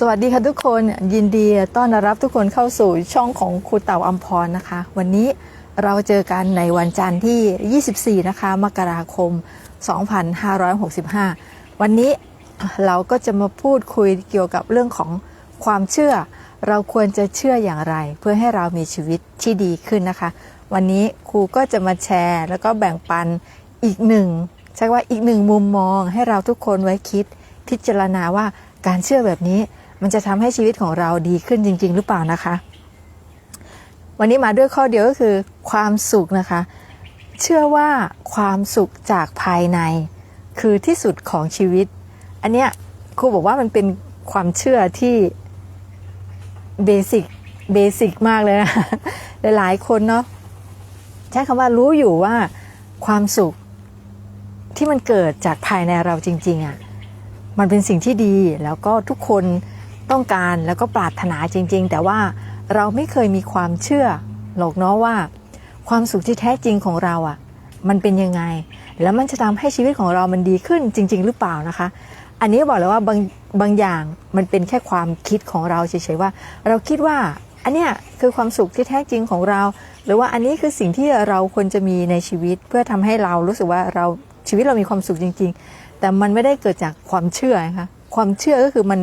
สวัสดีค่ะทุกคนยินดีต้อนรับทุกคนเข้าสู่ช่องของครูเต่าอัมพรนะคะ วันนี้เราเจอกันในวันจันทร์ที่ 24 นะคะมกราคม 2565 วันนี้เราก็จะมาพูดคุยเกี่ยวกับเรื่องของความเชื่อ เราควรจะเชื่ออย่างไร เพื่อให้เรามีชีวิตที่ดีขึ้นนะคะ วันนี้ครูก็จะมาแชร์ แล้วก็แบ่งปันอีกหนึ่งใช่ว่าอีกหนึ่งมุมมองให้เราทุกคนไว้คิดพิจารณาว่าการเชื่อแบบนี้ มันจะทำให้ชีวิตของเราดีขึ้นจริง ๆ หรือเปล่านะคะ วันนี้มาด้วยข้อเดียวก็คือ ความสุขนะคะ เชื่อว่าความสุขจากภายใน คือที่สุดของชีวิต อันเนี้ยครูบอกว่ามันเป็นความเชื่อที่เบสิกเบสิกมากเลยนะหลาย ๆ คนเนาะใช้คำว่ารู้อยู่ว่าความสุขที่มันเกิดจากภายในเราจริง ๆอะ่ะมันเป็นสิ่งที่ดีแล้วก็ทุกคน ต้องการแล้วก็ปรารถนาจริง ๆ แต่ว่าเราไม่เคยมีความเชื่อหรอกเนาะว่า ความสุขที่แท้จริงของเราอะ่ะ มันเป็นยังไง แล้วมันจะทำให้ชีวิตของเรามันดีขึ้นจริง ๆ หรือเปล่านะคะ อันนี้บอกเลยว่าบางบางอย่างมันเป็นแค่ความคิดของเราเฉยๆว่า เราคิดว่าอันเนี้ยคือความสุขที่แท้จริงของเรา หรือว่าอันนี้คือสิ่งที่เราควรจะมีในชีวิต เพื่อทำให้เรารู้สึกว่าเราชีวิตเรามีความสุขจริง ๆ แต่มันไม่ได้เกิดจากความเชื่อนะคะความเชื่อก็คือมัน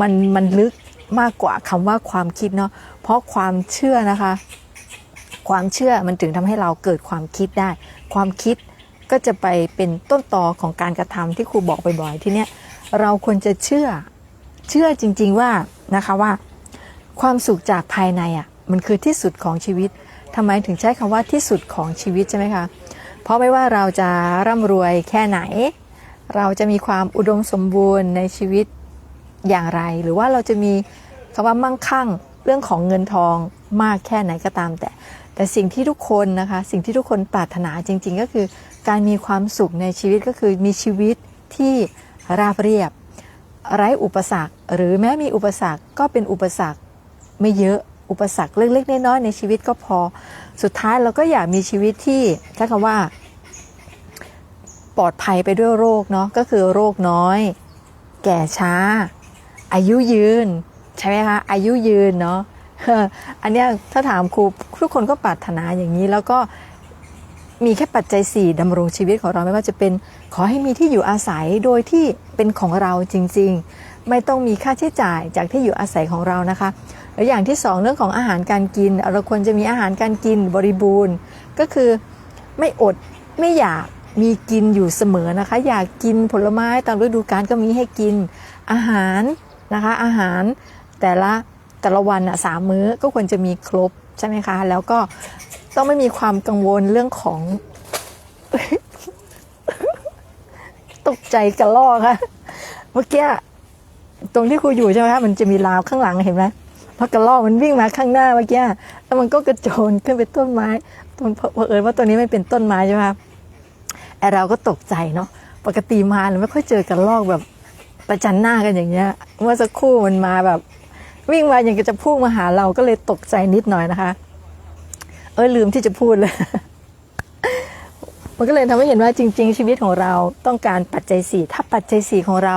มันมันลึกมากกว่าคำว่าความคิดเนาะเพราะความเชื่อนะคะ ความเชื่อมันถึงทำให้เราเกิดความคิดได้ ความคิดก็จะไปเป็นต้นตอของการกระทำที่ครูบอกบ่อยๆทีเนี้ยเราควรจะเชื่อเชื่อจริง ๆว่านะคะว่า ความสุขจากภายในอะมันคือที่สุดของชีวิตทำไมถึงใช้คำว่าที่สุดของชีวิตใช่ไหมคะเพราะไม่ว่าเราจะร่ำรวยแค่ไหน เราจะมีความอุดมสมบูรณ์ในชีวิต อย่างไร หรือว่าเราจะมีคำว่ามั่งคั่งเรื่องของเงินทองมากแค่ไหนก็ตามแต่ แต่สิ่งที่ทุกคนนะคะ สิ่งที่ทุกคนปรารถนาจริง ๆ ก็คือ การมีความสุขในชีวิตก็คือมีชีวิตที่ราบเรียบ ไร้อุปสรรค หรือแม้มีอุปสรรคก็เป็นอุปสรรคไม่เยอะอุปสรรคเล็กๆน้อยๆในชีวิตก็พอ สุดท้ายเราก็อยากมีชีวิตที่ใช้คำว่า ปลอดภัยไปด้วยโรคเนาะก็คือโรคน้อย แก่ช้า อายุยืน ใช่ไหมคะอายุยืนเนาะอันเนี้ยถ้าถามครูทุกคนก็ปรารถนาอย่างนี้แล้วก็มีแค่ปัจจัย 4ดำรงชีวิตของเราไม่ว่าจะเป็นขอให้มีที่อยู่อาศัยโดยที่เป็นของเราจริง ๆ ไม่ต้องมีค่าใช้จ่ายจากที่อยู่อาศัยของเรานะคะแล้วอย่างที่ 2 เรื่องของอาหารการกิน เราควรจะมีอาหารการกินบริบูรณ์ ก็คือไม่อดไม่อยากมีกินอยู่เสมอนะคะ อยากกินผลไม้ตามฤดูกาลก็มีให้กินอาหาร นะคะ อาหารแต่ละแต่ละวันอะสามมื้อก็ควรจะมีครบใช่ไหมคะ แล้วก็ต้องไม่มีความกังวลเรื่องของตกใจกระลอกค่ะเมื่อกี้ตรงที่ครูอยู่ใช่ไหมคะมันจะมีราวข้างหลังเห็นไหมเพราะกระลอกมันวิ่งมาข้างหน้าเมื่อกี้แล้วมันก็กระโจนขึ้นไปต้นไม้ต้นเพอเอิญว่าตัวนี้ไม่เป็นต้นไม้ใช่ไหมคะไอเราก็ตกใจเนาะปกติมาเราไม่ค่อยเจอกระลอกแบบ ประจันหน้ากันอย่างเงี้ย เมื่อสักครู่มันมาแบบ วิ่งมาอย่างจะพุ่งมาหาเราก็เลยตกใจนิดหน่อยนะคะ เออลืมที่จะพูดเลย มันก็เลยทำให้เห็นว่าจริง ๆ ชีวิตของเราต้องการปัจจัยสี่ถ้าปัจจัยสี่ของเรา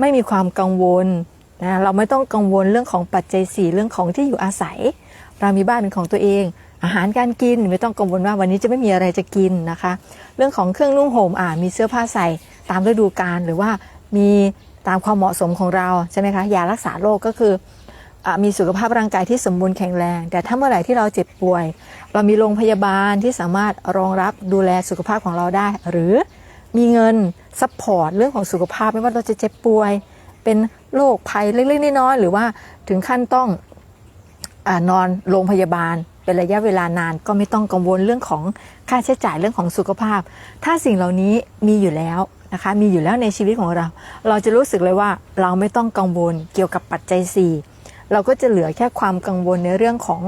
ไม่มีความกังวลนะเราไม่ต้องกังวลเรื่องของปัจจัยสี่เรื่องของที่อยู่อาศัย เรามีบ้านเป็นของตัวเองอาหารการกินไม่ต้องกังวลว่าวันนี้จะไม่มีอะไรจะกินนะคะ เรื่องของเครื่องนุ่งห่มอ่ามีเสื้อผ้าใส่ตามฤดูกาลหรือว่ามี ตามความเหมาะสมของเราใช่ไหมคะยารักษาโรคก็คืออมีสุขภาพร่างกายที่สมบูรณ์แข็งแรง แต่ถ้าเมื่อไหร่ที่เราเจ็บป่วย เรามีโรงพยาบาลที่สามารถรองรับดูแลสุขภาพของเราได้ หรือมีเงินซัพพอร์ตเรื่องของสุขภาพไม่ว่าเราจะเจ็บป่วย เป็นโรคภัยเล็กๆน้อยๆหรือว่าถึงขั้นต้องอนอนโรงพยาบาลเป็นระยะเวลานานก็ไม่ต้องกังวลเรื่องของค่าใช้จ่ายเรื่องของสุขภาพ ถ้าสิ่งเหล่านี้มีอยู่แล้ว นะคะมีอยู่แล้วในชีวิตของเรา เราจะรู้สึกเลยว่าเราไม่ต้องกังวลเกี่ยวกับปัจจัย 4 เราก็จะเหลือแค่ความกังวลในเรื่องของ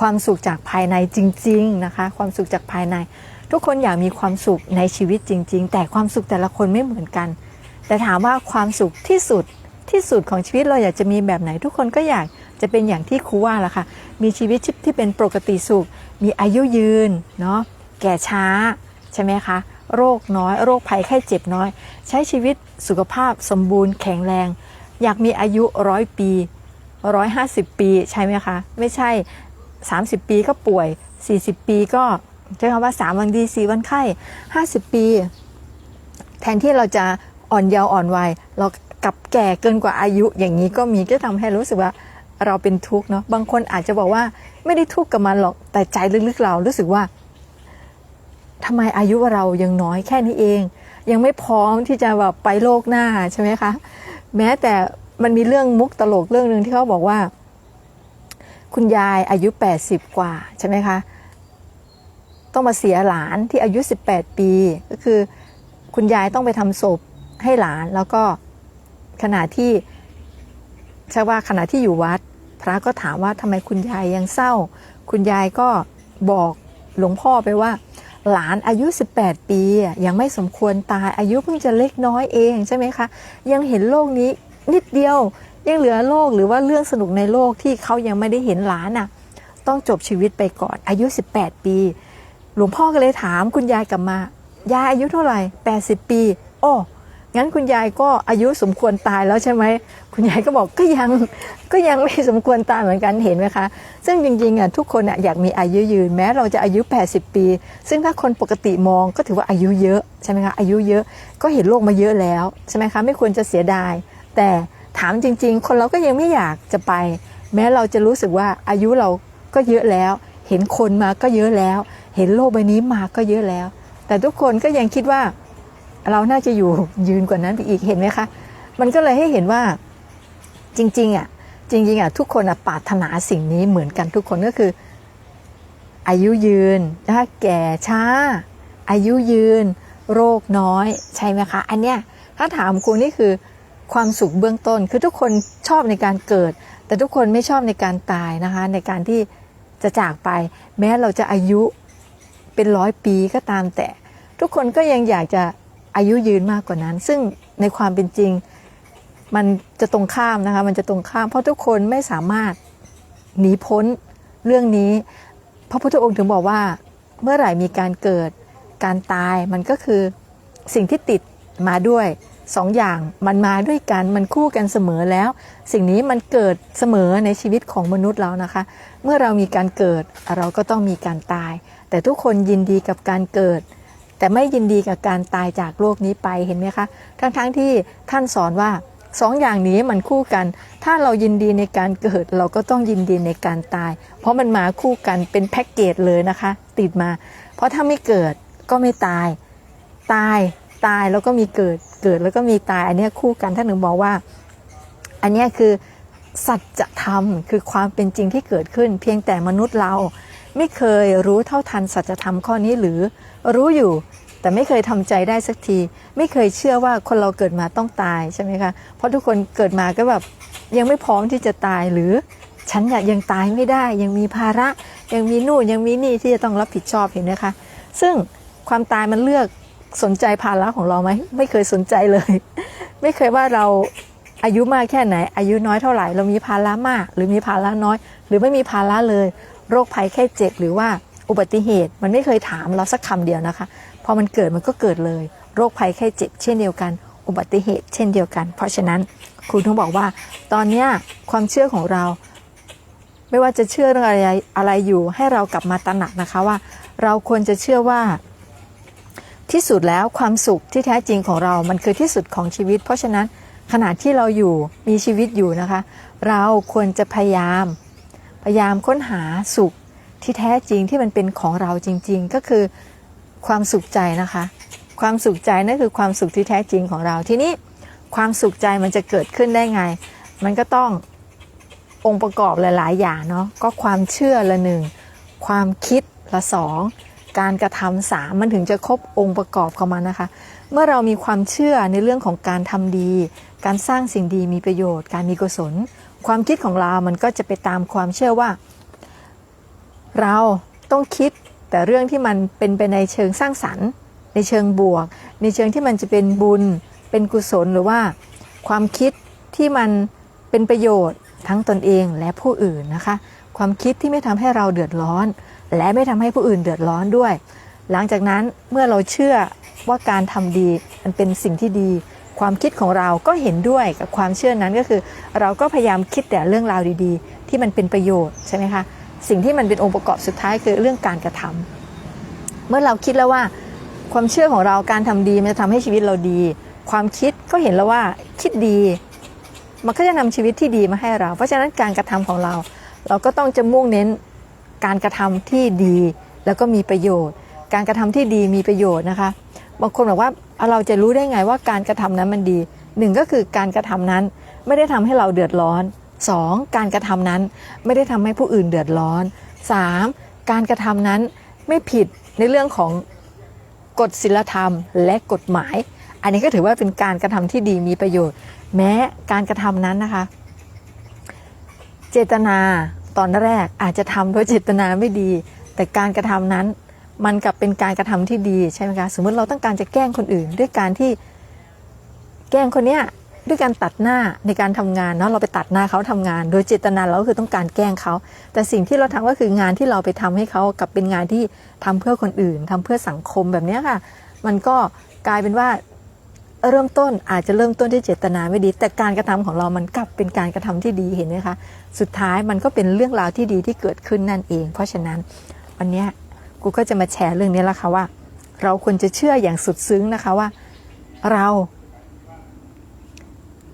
ความสุขจากภายในจริง ๆนะคะ ความสุขจากภายใน ทุกคนอยากมีความสุขในชีวิตจริง ๆ แต่ความสุขแต่ละคนไม่เหมือนกัน แต่ถามว่าความสุขที่สุดที่สุดของชีวิตเราอยากจะมีแบบไหน ทุกคนก็อยากจะเป็นอย่างที่ครูว่าละค่ะ มีชีวิตที่เป็นปกติสุข มีอายุยืนเนาะแก่ช้าใช่ไหมคะ โรคน้อย โรคภัยไข้เจ็บน้อย ใช้ชีวิตสุขภาพสมบูรณ์แข็งแรง อยากมีอายุร้อยปีร้อยห้าสิบปีใช่ไหมคะ ไม่ใช่สามสิบปีก็ป่วยสี่สิบปีก็ใช้คำว่าสามวันดีสี่วันไข้ห้าสิบปี แทนที่เราจะอ่อนเยาว์อ่อนวัยเรากับแก่เกินกว่าอายุอย่างนี้ก็มีก็ทำให้รู้สึกว่าเราเป็นทุกข์เนาะบางคนอาจจะบอกว่าไม่ได้ทุกข์กับมันหรอกแต่ใจลึกๆเรารู้สึกว่า ทำไมอายุเรายังน้อยแค่นี้เอง ยังไม่พร้อมที่จะแบบไปโลกหน้าใช่ไหมคะ แม้แต่มันมีเรื่องมุกตลกเรื่องหนึ่งที่เขาบอกว่า คุณยายอายุ 80 กว่าใช่ไหมคะ ต้องมาเสียหลานที่อายุ 18 ปี ก็คือ คุณยายต้องไปทำศพให้หลานแล้วก็ขณะที่ใช่ว่าขณะที่อยู่วัด พระก็ถามว่าทำไมคุณยายยังเศร้า คุณยายก็บอกหลวงพ่อไปว่า หลานอายุ 18 ปียังไม่สมควรตายอายุเพิ่งจะเล็กน้อยเองใช่ไหมคะยังเห็นโลกนี้นิดเดียวยังเหลือโลกหรือว่าเรื่องสนุกในโลกที่เขายังไม่ได้เห็นหลานน่ะต้องจบชีวิตไปก่อนอายุ 18 ปี หลวงพ่อก็เลยถามคุณยายกลับมา ยายอายุเท่าไหร่ 80 ปี โอ้ งั้นคุณยายก็อายุสมควรตายแล้วใช่ไหมคุณยายก็บอกก็ยังก็ยังไม่สมควรตายเหมือนกันเห็นไหมคะ ซึ่งจริงๆอะทุกคนอะอยากมีอายุยืนแม้เราจะอายุ 80 ปี ซึ่งถ้าคนปกติมองก็ถือว่าอายุเยอะใช่ไหมคะอายุเยอะก็เห็นโลกมาเยอะแล้วใช่ไหมคะไม่ควรจะเสียดาย แต่ถามจริง ๆ คนเราก็ยังไม่อยากจะไป แม้เราจะรู้สึกว่าอายุเราก็เยอะแล้ว เห็นคนมาก็เยอะแล้ว เห็นโลกใบนี้มาก็เยอะแล้ว แต่ทุกคนก็ยังคิดว่า เราน่าจะอยู่ยืนกว่านั้นไปอีกเห็นไหมคะ มันก็เลยให้เห็นว่าจริงๆอะจริงๆอะทุกคนอะปรารถนาสิ่งนี้เหมือนกันทุกคนก็คือ อายุยืนนะคะแก่ช้า อายุยืน โรคน้อยใช่ไหมคะ อันเนี้ยถ้าถามคุณนี่คือความสุขเบื้องต้นคือทุกคนชอบในการเกิด แต่ทุกคนไม่ชอบในการตายนะคะ ในการที่จะจากไป แม้เราจะอายุเป็นร้อยปีก็ตามแต่ ทุกคนก็ยังอยากจะ อายุยืนมากกว่านั้น ซึ่งในความเป็นจริงมันจะตรงข้ามนะคะ มันจะตรงข้าม เพราะทุกคนไม่สามารถหนีพ้นเรื่องนี้ พระพุทธองค์ถึงบอกว่า เมื่อไหร่มีการเกิดการตายมันก็คือสิ่งที่ติดมาด้วยสองอย่างมันมาด้วยกันมันคู่กันเสมอแล้ว สิ่งนี้มันเกิดเสมอในชีวิตของมนุษย์เรานะคะ เมื่อเรามีการเกิดเราก็ต้องมีการตาย แต่ทุกคนยินดีกับการเกิด แต่ไม่ยินดีกับการตายจากโลกนี้ไปเห็นไหมคะทั้งๆทที่ท่านสอนว่าสองอย่างนี้มันคู่กัน ถ้าเรายินดีในการเกิด เราก็ต้องยินดีในการตาย เพราะมันมาคู่กันเป็นแพ็กเกจเลยนะคะ ติดมา เพราะถ้าไม่เกิดก็ไม่ตาย ตายตายแล้วก็มีเกิดเกิดแล้วก็มีตาย อันนี้คู่กันท่านหนึ่งบอกว่า อันนี้คือสัจธรรมคือความเป็นจริงที่เกิดขึ้น เพียงแต่มนุษย์เรา ไม่เคยรู้เท่าทันสัจธรรมข้อนี้หรือรู้อยู่แต่ไม่เคยทำใจได้สักที ไม่เคยเชื่อว่าคนเราเกิดมาต้องตายใช่ไหมคะเพราะทุกคนเกิดมาก็แบบยังไม่พร้อมที่จะตายหรือฉันยังตายไม่ได้ ยังมีภาระยังมีนู่นยังมีนี่ที่จะต้องรับผิดชอบเห็นไหมคะซึ่งความตายมันเลือกสนใจภาระของเราไหมไม่เคยสนใจเลย ไม่เคยว่าเราอายุมากแค่ไหน อายุน้อยเท่าไหร่ เรามีภาระมาก หรือมีภาระน้อย หรือไม่มีภาระเลย โรคภัยแค่เจ็บหรือว่าอุบัติเหตุมันไม่เคยถามเราสักคำเดียวนะคะพอมันเกิดมันก็เกิดเลย โรคภัยแค่เจ็บเช่นเดียวกัน อุบัติเหตุเช่นเดียวกัน เพราะฉะนั้นครูต้องบอกว่า ตอนนี้ความเชื่อของเรา ไม่ว่าจะเชื่อเรื่องอะไรอะไรอยู่ให้เรากลับมาตระหนักนะคะว่า เราควรจะเชื่อว่า ที่สุดแล้วความสุขที่แท้จริงของเรา มันคือที่สุดของชีวิต เพราะฉะนั้นขณะที่เราอยู่มีชีวิตอยู่นะคะ เราควรจะพยายาม พยายามค้นหาสุขที่แท้จริงที่มันเป็นของเราจริง ๆ ก็คือความสุขใจนะคะ ความสุขใจนั่นคือความสุขที่แท้จริงของเราทีนี้ความสุขใจมันจะเกิดขึ้นได้ไง มันก็ต้ององค์ประกอบหลาย ๆ อย่างเนาะก็ความเชื่อละหนึ่งความคิดละสองการกระทำสามมันถึงจะครบองค์ประกอบของมันนะคะ เมื่อเรามีความเชื่อในเรื่องของการทำดี การสร้างสิ่งดีมีประโยชน์ การมีกุศล ความคิดของเรา มันก็จะไปตามความเชื่อว่า เราต้องคิดแต่เรื่องที่มันเป็นไปในเชิงสร้างสรรค์ ในเชิงบวก ในเชิงที่มันจะเป็นบุญ เป็นกุศลหรือว่า ความคิดที่มันเป็นประโยชน์ทั้งตนเองและผู้อื่นนะคะ ความคิดที่ไม่ทำให้เราเดือดร้อน และไม่ทำให้ผู้อื่นเดือดร้อนด้วย หลังจากนั้นเมื่อเราเชื่อว่าการทำดีมันเป็นสิ่งที่ดี ความคิดของเราก็เห็นด้วยกับความเชื่อนั้นก็คือ เราก็พยายามคิดแต่เรื่องราวดีๆ ที่มันเป็นประโยชน์ใช่ไหมคะสิ่งที่มันเป็นองค์ประกอบสุดท้ายคือเรื่องการกระทำเมื่อเราคิดแล้วว่า ความเชื่อของเราการทำดีมันจะทำให้ชีวิตเราดี ความคิดก็เห็นแล้วว่าคิดดี มันก็จะนำชีวิตที่ดีมาให้เรา เพราะฉะนั้นการกระทำของเรา เราก็ต้องจะมุ่งเน้นการกระทำที่ดี แล้วก็มีประโยชน์ การกระทำที่ดีมีประโยชน์นะคะ บางคนบอกว่าเราจะรู้ได้ไงว่าการกระทำนั้นมันดีหนึ่งก็คือการกระทำนั้นไม่ได้ทำให้เราเดือดร้อนสองการกระทำนั้นไม่ได้ทำให้ผู้อื่นเดือดร้อนสามการกระทำนั้นไม่ผิดในเรื่องของกฎศีลธรรมและกฎหมาย อันนี้ก็ถือว่าเป็นการกระทำที่ดีมีประโยชน์ แม้การกระทำนั้นนะคะ เจตนาตอนแรกอาจจะทำโดยเจตนาไม่ดี แต่การกระทำนั้น มันกลับเป็นการกระทำที่ดีใช่ไหมคะสมมติเราต้องการจะแกล้งคนอื่น ด้วยการที่แกล้งคนเนี้ยด้วยการตัดหน้าในการทำงานเนาะเราไปตัดหน้าเขาทำงาน โดยเจตนาเราก็คือต้องการแกล้งเขา แต่สิ่งที่เราทำก็คืองานที่เราไปทำให้เขากับเป็นงานที่ทำเพื่อคนอื่นทำเพื่อสังคมแบบนี้ค่ะ มันก็กลายเป็นว่าเริ่มต้นอาจจะเริ่มต้นที่เจตนาไม่ดี แต่การกระทำของเรามันกลับเป็นการกระทำที่ดีเห็นไหมคะ สุดท้ายมันก็เป็นเรื่องราวที่ดีที่เกิดขึ้นนั่นเอง เพราะฉะนั้นวันนี้ กูก็จะมาแชร์เรื่องนี้แล้วค่ะว่า เราควรจะเชื่ออย่างสุดซึ้งนะคะว่า เรา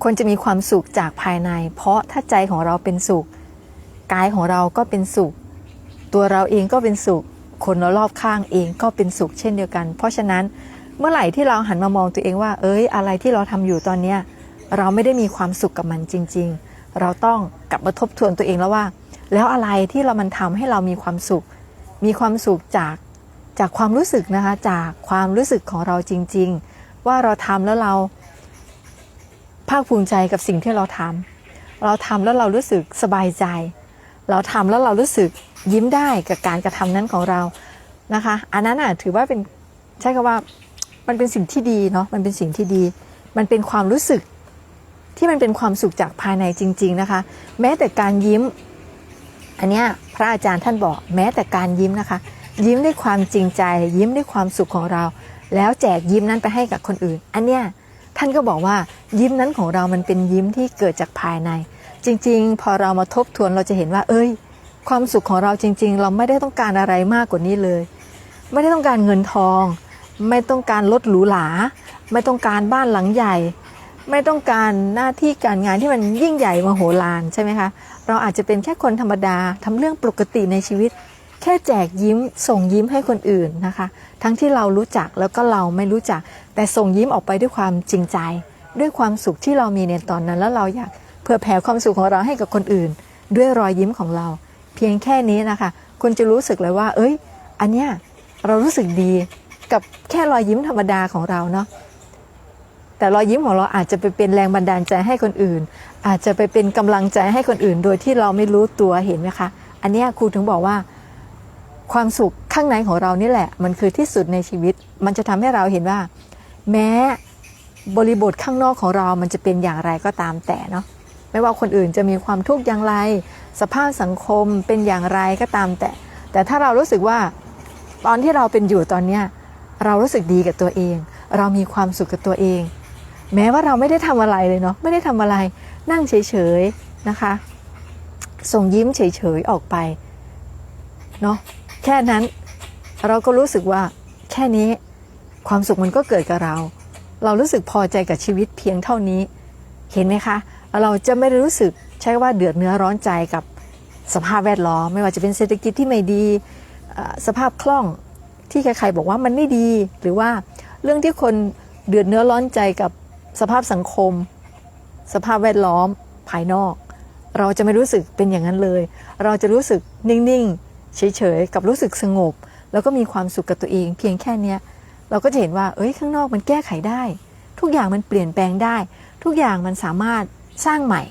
ควรจะมีความสุขจากภายใน เพราะถ้าใจของเราเป็นสุข กายของเราก็เป็นสุข ตัวเราเองก็เป็นสุข คนรอบข้างเองก็เป็นสุขเช่นเดียวกัน เพราะฉะนั้นเมื่อไหร่ที่เราหันมามองตัวเองว่า เอ้ย อะไรที่เราทำอยู่ตอนเนี้ยเราไม่ได้มีความสุขกับมันจริง ๆ เราต้องกลับมาทบทวนตัวเองแล้วว่า แล้วอะไรที่เรามันทำให้เรามีความสุข มีความสุขจากจากความรู้สึกนะคะจากความรู้สึกของเราจริง ๆ ว่าเราทำแล้วเรา ภาคภูมิใจกับสิ่งที่เราทำเราทำแล้วเรารู้สึกสบายใจ เราทำแล้วเรารู้สึกยิ้มได้กับการกระทำนั้นของเรานะคะ อันนั้นอะถือว่าเป็นใช้คำว่ามันเป็นสิ่งที่ดีเนาะมันเป็นสิ่งที่ดี มันเป็นความรู้สึกที่มันเป็นความสุขจากภายในจริง ๆ นะคะ แม้แต่การยิ้ม อันเนี้ย ระอาจารย์ท่านบอกแม้แต่การยิ้มนะคะ ยิ้มด้วยความจริงใจ ยิ้มด้วยความสุขของเรา แล้วแจกยิ้มนั้นไปให้กับคนอื่น อันเนี้ยท่านก็บอกว่ายิ้มนั้นของเรามันเป็นยิ้มที่เกิดจากภายใน จริง ๆ พอเรามาทบทวนเราจะเห็นว่า เอ้ย ความสุขของเราจริง ๆ เราไม่ได้ต้องการอะไรมากกว่านี้เลย ไม่ได้ต้องการเงินทอง ไม่ต้องการรถหรูหราไม่ต้องการบ้านหลังใหญ่ ไม่ต้องการหน้าที่การงานที่มันยิ่งใหญ่มโหฬารใช่ไหมคะ เราอาจจะเป็นแค่คนธรรมดาทำเรื่องปกติในชีวิต แค่แจกยิ้ม ส่งยิ้มให้คนอื่นนะคะ ทั้งที่เรารู้จักแล้วก็เราไม่รู้จัก แต่ส่งยิ้มออกไปด้วยความจริงใจ ด้วยความสุขที่เรามีในตอนนั้น แล้วเราอยากเพื่อแผ่ความสุขของเราให้กับคนอื่น ด้วยรอยยิ้มของเรา เพียงแค่นี้นะคะ คุณจะรู้สึกเลยว่า เอ้ย อันเนี้ยเรารู้สึกดีกับแค่รอยยิ้มธรรมดาของเราเนาะ แต่รอยยิ้มของเราอาจจะไปเป็นแรงบันดาลใจให้คนอื่น อาจจะไปเป็นกำลังใจให้คนอื่น โดยที่เราไม่รู้ตัวเห็นไหมคะ อันนี้ครูถึงบอกว่า ความสุขข้างในของเรานี่แหละ มันคือที่สุดในชีวิต มันจะทำให้เราเห็นว่า แม้บริบทข้างนอกของเรามันจะเป็นอย่างไรก็ตามแต่เนาะไม่ว่าคนอื่นจะมีความทุกข์อย่างไร สภาพสังคมเป็นอย่างไรก็ตามแต่ แต่ถ้าเรารู้สึกว่าตอนที่เราเป็นอยู่ตอนเนี้ยเรารู้สึกดีกับตัวเอง เรามีความสุขกับตัวเอง แม้ว่าเราไม่ได้ทำอะไรเลยเนาะไม่ได้ทำอะไรนั่งเฉยๆนะคะ ส่งยิ้มเฉยๆออกไปเนาะแค่นั้นเราก็รู้สึกว่าแค่นี้ความสุขมันก็เกิดกับเรา เรารู้สึกพอใจกับชีวิตเพียงเท่านี้ เห็นไหมคะ เราจะไม่ได้รู้สึกใช่ว่าเดือดเนื้อร้อนใจกับสภาพแวดล้อม ไม่ว่าจะเป็นเศรษฐกิจที่ไม่ดีสภาพคล่องที่ใครๆบอกว่ามันไม่ดี หรือว่าเรื่องที่คนเดือดเนื้อร้อนใจกับ สภาพสังคม สภาพแวดล้อมภายนอก เราจะไม่รู้สึกเป็นอย่างนั้นเลย เราจะรู้สึกนิ่งๆ เฉยๆ กับรู้สึกสงบ แล้วก็มีความสุขกับตัวเอง เพียงแค่นี้เราก็จะเห็นว่า เอ้ยข้างนอกมันแก้ไขได้ ทุกอย่างมันเปลี่ยนแปลงได้ ทุกอย่างมันสามารถสร้างใหม่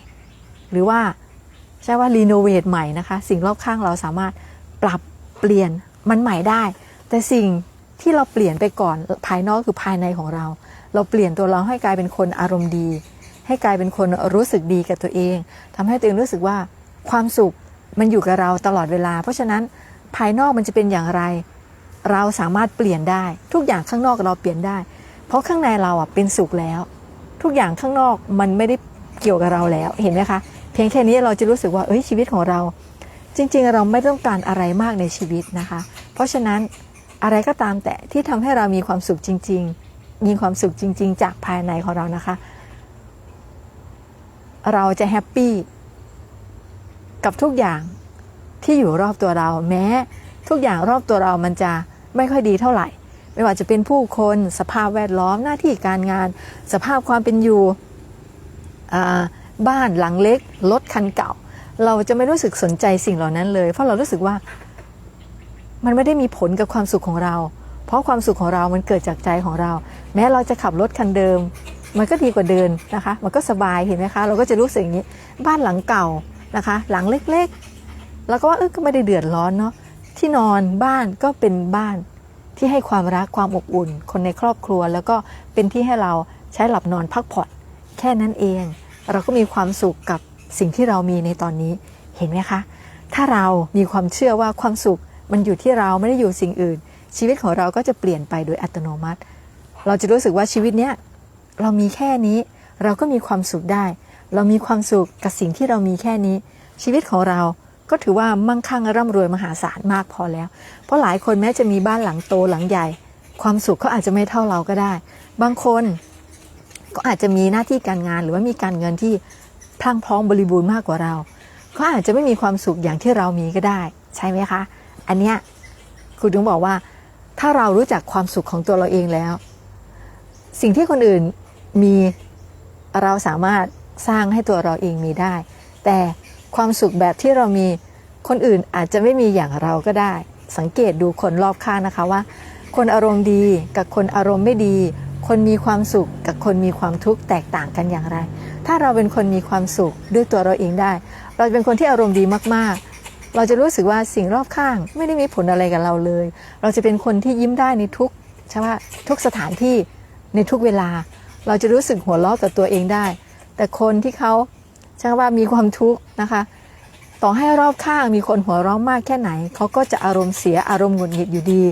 หรือว่าใช่ว่ารีโนเวทใหม่นะคะ สิ่งรอบข้างเราสามารถปรับเปลี่ยนมันใหม่ได้ แต่สิ่งที่เราเปลี่ยนไปก่อนภายนอกคือภายในของเรา เราเปลี่ยนตัวเราให้กลายเป็นคนอารมณ์ดี ให้กลายเป็นคนรู้สึกดีกับตัวเองทำให้ตัวเองรู้สึกว่าความสุขมันอยู่กับเราตลอดเวลา เพราะฉะนั้นภายนอกมันจะเป็นอย่างไร เราสามารถเปลี่ยนได้ ทุกอย่างข้างนอกเราเปลี่ยนได้ เพราะข้างในเราอะเป็นสุขแล้ว ทุกอย่างข้างนอกมันไม่ได้เกี่ยวกับเราแล้วเห็นไหมคะเพียงแค่นี้เราจะรู้สึกว่าเอ้ยชีวิตของเรา จริง ๆ เราไม่ต้องการอะไรมากในชีวิตนะคะ เพราะฉะนั้นอะไรก็ตามแต่ที่ทำให้เรามีความสุขจริง ๆ มีความสุขจริง ๆ จากภายในของเรานะคะ เราจะแฮปปี้กับทุกอย่างที่อยู่รอบตัวเรา แม้ทุกอย่างรอบตัวเรามันจะไม่ค่อยดีเท่าไหร่ ไม่ว่าจะเป็นผู้คนสภาพแวดล้อมหน้าที่การงาน สภาพความเป็นอยู่บ้านหลังเล็กรถคันเก่า เราจะไม่รู้สึกสนใจสิ่งเหล่านั้นเลย เพราะเรารู้สึกว่ามันไม่ได้มีผลกับความสุขของเรา เพราะความสุขของเรามันเกิดจากใจของเรา แม้เราจะขับรถคันเดิม มันก็ดีกว่าเดินนะคะ มันก็สบายเห็นไหมคะ เราก็จะรู้สึกอย่างนี้ บ้านหลังเก่านะคะ หลังเล็กๆ แล้วก็ว่าเออก็ไม่ได้เดือดร้อนเนาะที่นอนบ้านก็เป็นบ้านที่ให้ความรักความอบอุ่น คนในครอบครัว แล้วก็เป็นที่ให้เราใช้หลับนอนพักผ่อนแค่นั้นเอง เราก็มีความสุขกับสิ่งที่เรามีในตอนนี้เห็นไหมคะ ถ้าเรามีความเชื่อว่าความสุขมันอยู่ที่เราไม่ได้อยู่สิ่งอื่น ชีวิตของเราก็จะเปลี่ยนไปโดยอัตโนมัติ เราจะรู้สึกว่าชีวิตเนี้ยเรามีแค่นี้เราก็มีความสุขได้ เรามีความสุขกับสิ่งที่เรามีแค่นี้ ชีวิตของเราก็ถือว่ามั่งคั่งร่ำรวยมหาศาลมากพอแล้ว เพราะหลายคนแม้จะมีบ้านหลังโตหลังใหญ่ ความสุขเขาอาจจะไม่เท่าเราก็ได้ บางคนก็อาจจะมีหน้าที่การงานหรือว่ามีการเงินที่พลั่งพร้อมบริบูรณ์มากกว่าเราเขาอาจจะไม่มีความสุขอย่างที่เรามีก็ได้ ใช่ไหมคะ อันเนี้ยครูถึงบอกว่า ถ้าเรารู้จักความสุขของตัวเราเองแล้ว สิ่งที่คนอื่นมีเราสามารถสร้างให้ตัวเราเองมีได้ แต่ความสุขแบบที่เรามีคนอื่นอาจจะไม่มีอย่างเราก็ได้ สังเกตดูคนรอบข้างนะคะว่า คนอารมณ์ดีกับคนอารมณ์ไม่ดี คนมีความสุขกับคนมีความทุกข์แตกต่างกันอย่างไร ถ้าเราเป็นคนมีความสุขด้วยตัวเราเองได้ เราจะเป็นคนที่อารมณ์ดีมากๆ เราจะรู้สึกว่าสิ่งรอบข้างไม่ได้มีผลอะไรกับเราเลย เราจะเป็นคนที่ยิ้มได้ในทุกใช่ว่าทุกสถานที่ในทุกเวลา เราจะรู้สึกหัวเราะกับตัวเองได้ แต่คนที่เขาใช่ว่ามีความทุกข์นะคะ ต่อให้รอบข้างมีคนหัวเราะมากแค่ไหน เขาก็จะอารมณ์เสียอารมณ์หงุดหงิดอยู่ดี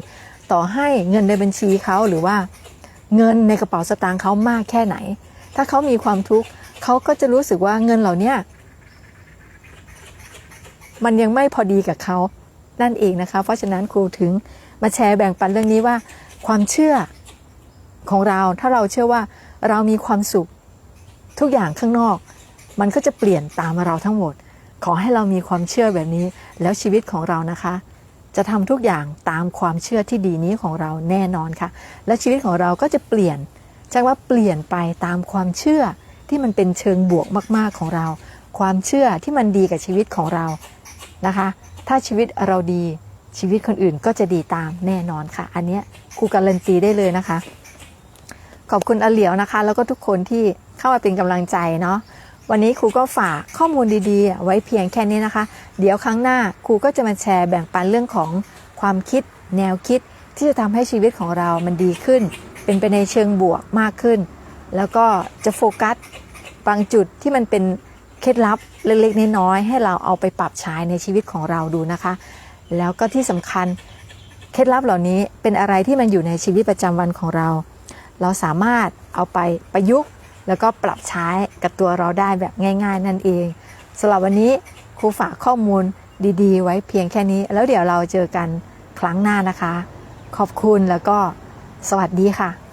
ต่อให้เงินในบัญชีเขาหรือว่า เงินในกระเป๋าสตางค์เขามากแค่ไหน ถ้าเขามีความทุกข์เขาก็จะรู้สึกว่าเงินเหล่านี้ มันยังไม่พอดีกับเขานั่นเองนะคะ เพราะฉะนั้นครูถึงมาแชร์แบ่งปันเรื่องนี้ว่า ความเชื่อของเราถ้าเราเชื่อว่าเรามีความสุขทุกอย่างข้างนอก มันก็จะเปลี่ยนตามเราทั้งหมด ขอให้เรามีความเชื่อแบบนี้ แล้วชีวิตของเรานะคะ จะทำทุกอย่างตามความเชื่อที่ดีนี้ของเราแน่นอนค่ะ และชีวิตของเราก็จะเปลี่ยนใช่ว่าเปลี่ยนไปตามความเชื่อที่มันเป็นเชิงบวกมาก ๆของเรา ความเชื่อที่มันดีกับชีวิตของเรา นะคะถ้าชีวิตเราดีชีวิตคนอื่นก็จะดีตามแน่นอนค่ะ อันเนี้ยครูการันตีได้เลยนะคะ ขอบคุณอาเหลียวนะคะ แล้วก็ทุกคนที่เข้ามาเป็นกำลังใจเนาะวันนี้ครูก็ฝากข้อมูลดีๆ ไว้เพียงแค่นี้นะคะ เดี๋ยวครั้งหน้าครูก็จะมาแชร์แบ่งปันเรื่องของความคิด แนวคิดที่จะทำให้ชีวิตของเรามันดีขึ้น เป็นไปในเชิงบวกมากขึ้น แล้วก็จะโฟกัสบางจุดที่มันเป็น เคล็ดลับเล็กๆน้อยๆให้เราเอาไปปรับใช้ในชีวิตของเราดูนะคะ แล้วก็ที่สำคัญเคล็ดลับเหล่านี้เป็นอะไรที่มันอยู่ในชีวิตประจำวันของเรา เราสามารถเอาไปประยุกต์ แล้วก็ปรับใช้กับตัวเราได้แบบง่าย ๆ นั่นเองสำหรับวันนี้ครูฝากข้อมูลดีๆ ไว้เพียงแค่นี้ แล้วเดี๋ยวเราเจอกันครั้งหน้านะคะ ขอบคุณแล้วก็สวัสดีค่ะ